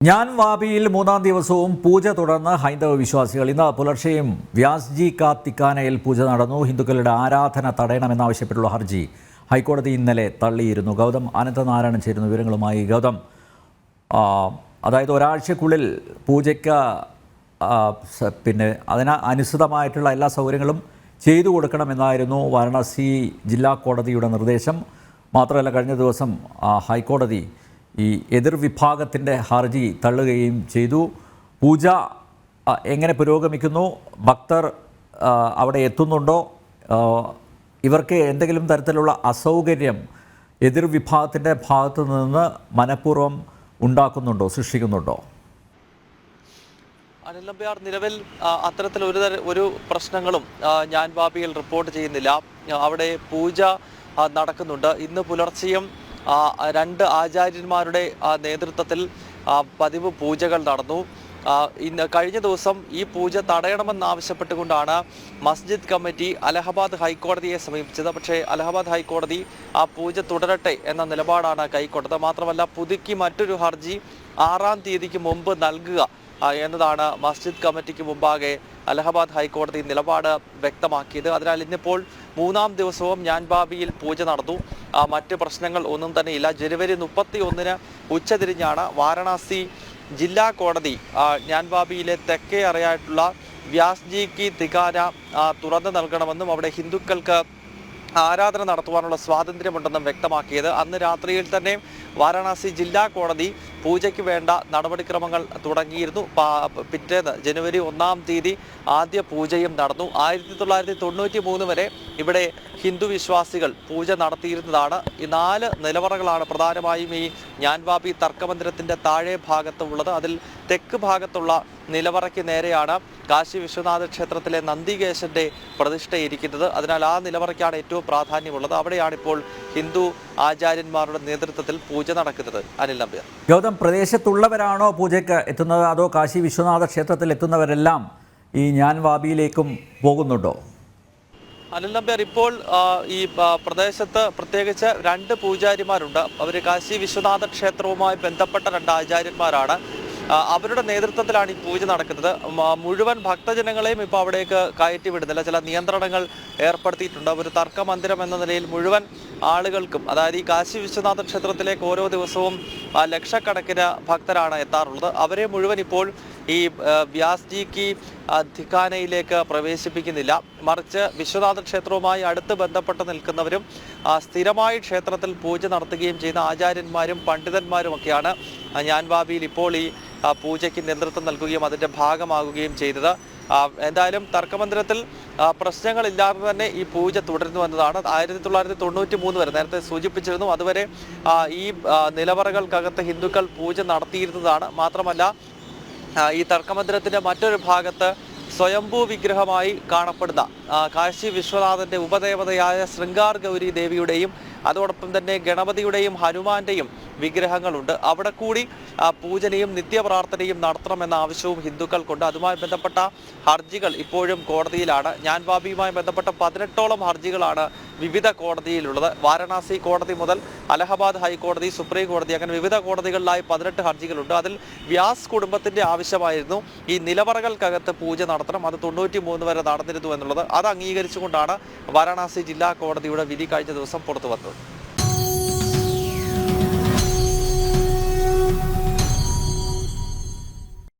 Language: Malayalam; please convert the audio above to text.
ഞാൻ വാബിയിൽ മൂന്നാം ദിവസവും പൂജ തുടർന്ന് ഹൈന്ദവ വിശ്വാസികൾ ഇന്ന് പുലർച്ചെയും വ്യാസ്ജി കാത്തിക്കാനയിൽ പൂജ നടന്നു. ഹിന്ദുക്കളുടെ ആരാധന തടയണമെന്നാവശ്യപ്പെട്ടുള്ള ഹർജി ഹൈക്കോടതി ഇന്നലെ തള്ളിയിരുന്നു. ഗൗതം അനന്തനാരായണൻ ചേരുന്ന വിവരങ്ങളുമായി ഗൗതം അതായത് ഒരാഴ്ചക്കുള്ളിൽ പൂജയ്ക്ക് പിന്നെ അതിന് അനുസൃതമായിട്ടുള്ള എല്ലാ സൗകര്യങ്ങളും ചെയ്തു കൊടുക്കണമെന്നായിരുന്നു വാരണാസി ജില്ലാ കോടതിയുടെ നിർദ്ദേശം. മാത്രമല്ല കഴിഞ്ഞ ദിവസം ഹൈക്കോടതി ഈ എതിർ വിഭാഗത്തിന്റെ ഹർജി തള്ളുകയും ചെയ്തു. പൂജ എങ്ങനെ പുരോഗമിക്കുന്നു? ഭക്തർ അവിടെ എത്തുന്നുണ്ടോ? ഇവർക്ക് എന്തെങ്കിലും തരത്തിലുള്ള അസൗകര്യം എതിർ വിഭാഗത്തിന്റെ ഭാഗത്തു നിന്ന് മനഃപൂർവം ഉണ്ടാക്കുന്നുണ്ടോ സൃഷ്ടിക്കുന്നുണ്ടോ? അനിൽ നമ്പ്യാർ നിലവിൽ അത്തരത്തിൽ ഒരു തര ഒരു പ്രശ്നങ്ങളും ഞാൻ ബാബിയിൽ റിപ്പോർട്ട് ചെയ്യുന്നില്ല. അവിടെ പൂജ നടക്കുന്നുണ്ട്. ഇന്ന് പുലർച്ചെയും രണ്ട് ആചാര്യന്മാരുടെ നേതൃത്വത്തിൽ പതിവ് പൂജകൾ നടന്നു. ഇന്ന് കഴിഞ്ഞ ദിവസം ഈ പൂജ തടയണമെന്നാവശ്യപ്പെട്ടുകൊണ്ടാണ് മസ്ജിദ് കമ്മിറ്റി അലഹബാദ് ഹൈക്കോടതിയെ സമീപിച്ചത്. പക്ഷേ അലഹബാദ് ഹൈക്കോടതി ആ പൂജ തുടരട്ടെ എന്ന നിലപാടാണ് കൈക്കൊണ്ടത്. മാത്രമല്ല പുതുക്കി മറ്റൊരു ഹർജി ആറാം തീയതിക്ക് മുമ്പ് നൽകുക എന്നതാണ് മസ്ജിദ് കമ്മിറ്റിക്ക് മുമ്പാകെ അലഹബാദ് ഹൈക്കോടതി നിലപാട് വ്യക്തമാക്കിയത്. അതിനാൽ ഇന്നിപ്പോൾ മൂന്നാം ദിവസവും ഞാൻ ബാബിയിൽ പൂജ നടന്നു. മറ്റ് പ്രശ്നങ്ങൾ ഒന്നും തന്നെ ഇല്ല. ജനുവരി മുപ്പത്തി ഒന്നിന് ഉച്ചതിരിഞ്ഞാണ് വാരണാസി ജില്ലാ കോടതി ജ്ഞാൻബാബിയിലെ ഞാൻബാബിയിലെ തെക്കേ അറിയായിട്ടുള്ള വ്യാസ്ജി കി തികാന ആ, തുറന്നു നൽകണമെന്നും അവിടെ ഹിന്ദുക്കൾക്ക് ആരാധന നടത്തുവാനുള്ള സ്വാതന്ത്ര്യമുണ്ടെന്നും വ്യക്തമാക്കിയത്. അന്ന് രാത്രിയിൽ തന്നെ വാരണാസി ജില്ലാ കോടതി പൂജയ്ക്ക് വേണ്ട നടപടിക്രമങ്ങൾ തുടങ്ങിയിരുന്നു. പിറ്റേന്ന് ജനുവരി ഒന്നാം തീയതി ആദ്യ പൂജയും നടന്നു. ആയിരത്തി തൊള്ളായിരത്തി തൊണ്ണൂറ്റി മൂന്ന് വരെ ഇവിടെ ഹിന്ദു വിശ്വാസികൾ പൂജ നടത്തിയിരുന്നതാണ്. ഈ നാല് നിലവറകളാണ് പ്രധാനമായും ഈ ഞാൻവാബി തർക്കമന്ദിരത്തിന്റെ താഴെ ഭാഗത്തുള്ളത് അതിൽ തെക്ക് ഭാഗത്തുള്ള നിലവറയ്ക്ക് നേരെയാണ് കാശി വിശ്വനാഥ ക്ഷേത്രത്തിലെ നന്ദികേശന്റെ പ്രതിഷ്ഠയിരിക്കുന്നത്. അതിനാൽ ആ നിലവറയ്ക്കാണ് ഏറ്റവും പ്രാധാന്യമുള്ളത്. അവിടെയാണ് ഇപ്പോൾ ഹിന്ദു ആചാര്യന്മാരുടെ നേതൃത്വത്തിൽ പൂജ നടക്കുന്നത്. അനിൽ നമ്പ്യർ. ഗൗതം പ്രദേശത്തുള്ളവരാണോ പൂജയ്ക്ക് എത്തുന്നത് അതോ കാശി വിശ്വനാഥ ക്ഷേത്രത്തിൽ എത്തുന്നവരെല്ലാം ഈ ഞാൻ വാബിയിലേക്കും പോകുന്നുണ്ടോ? അനിൽ നമ്പ്യാർ ഇപ്പോൾ ഈ പ്രദേശത്ത് പ്രത്യേകിച്ച് രണ്ട് പൂജാരിമാരുണ്ട്. അവർ കാശി വിശ്വനാഥ ക്ഷേത്രവുമായി ബന്ധപ്പെട്ട രണ്ട് ആചാര്യന്മാരാണ്. അവരുടെ നേതൃത്വത്തിലാണ് ഈ പൂജ നടക്കുന്നത്. മുഴുവൻ ഭക്തജനങ്ങളെയും ഇപ്പോൾ അവിടേക്ക് കയറ്റി വിടുന്നില്ല. ചില നിയന്ത്രണങ്ങൾ ഏർപ്പെടുത്തിയിട്ടുണ്ട്. ഒരു തർക്ക മന്ദിരം എന്ന നിലയിൽ മുഴുവൻ ആളുകൾക്കും അതായത് ഈ കാശി വിശ്വനാഥ ക്ഷേത്രത്തിലേക്ക് ഓരോ ദിവസവും ലക്ഷക്കണക്കിന് ഭക്തരാണ് എത്താറുള്ളത്. അവരെ മുഴുവൻ ഇപ്പോൾ ഈ വ്യാസ്ജിക്ക് വ്യാസ്ജി കി ആ, ധിഖാനയിലേക്ക് പ്രവേശിപ്പിക്കുന്നില്ല. മറിച്ച് വിശ്വനാഥ ക്ഷേത്രവുമായി അടുത്ത് ബന്ധപ്പെട്ട് നിൽക്കുന്നവരും സ്ഥിരമായി ക്ഷേത്രത്തിൽ പൂജ നടത്തുകയും ചെയ്യുന്ന ആചാര്യന്മാരും പണ്ഡിതന്മാരും ഒക്കെയാണ്. ഞാൻ ഞാൻവാബിയിൽ ഇപ്പോൾ ഈ പൂജയ്ക്ക് നേതൃത്വം നൽകുകയും അതിന്റെ ഭാഗമാകുകയും ചെയ്തത്. എന്തായാലും തർക്കമന്ദിരത്തിൽ പ്രശ്നങ്ങളില്ലാതെ തന്നെ ഈ പൂജ തുടരുന്നു എന്നതാണ്. ആയിരത്തി തൊള്ളായിരത്തി തൊണ്ണൂറ്റി മൂന്ന് വരെ നേരത്തെ സൂചിപ്പിച്ചിരുന്നു. അതുവരെ ഈ നിലവറകൾക്കകത്ത് ഹിന്ദുക്കൾ പൂജ നടത്തിയിരുന്നതാണ്. മാത്രമല്ല ഈ തർക്കമന്ദിരത്തിന്റെ മറ്റൊരു ഭാഗത്ത് സ്വയംഭൂ വിഗ്രഹമായി കാണപ്പെടുന്ന കാശി വിശ്വനാഥന്റെ ഉപദേവതയായ ശൃംഗാർ ഗൗരി ദേവിയുടെയും അതോടൊപ്പം തന്നെ ഗണപതിയുടെയും ഹനുമാന്റെയും വിഗ്രഹങ്ങളുണ്ട്. അവിടെ കൂടി പൂജനയും നിത്യപ്രാർത്ഥനയും നടത്തണമെന്ന ആവശ്യവും ഹിന്ദുക്കൾക്കുണ്ട്. അതുമായി ബന്ധപ്പെട്ട ഹർജികൾ ഇപ്പോഴും കോടതിയിലാണ്. ഞാൻ ബാബിയുമായി ബന്ധപ്പെട്ട പതിനെട്ടോളം ഹർജികളാണ് വിവിധ കോടതിയിലുള്ളത്. വാരണാസി കോടതി മുതൽ അലഹബാദ് ഹൈക്കോടതി സുപ്രീം കോടതി അങ്ങനെ വിവിധ കോടതികളിലായി പതിനെട്ട് ഹർജികളുണ്ട്. അതിൽ വ്യാസ് കുടുംബത്തിന്റെ ആവശ്യമായിരുന്നു ഈ നിലവറകൾക്കകത്ത് പൂജ നടത്തണം. അത് തൊണ്ണൂറ്റി വരെ നടന്നിരുന്നു എന്നുള്ളത് അത് അംഗീകരിച്ചുകൊണ്ടാണ് വാരാണസി ജില്ലാ കോടതിയുടെ വിധി കഴിഞ്ഞ ദിവസം പുറത്തു വന്നത്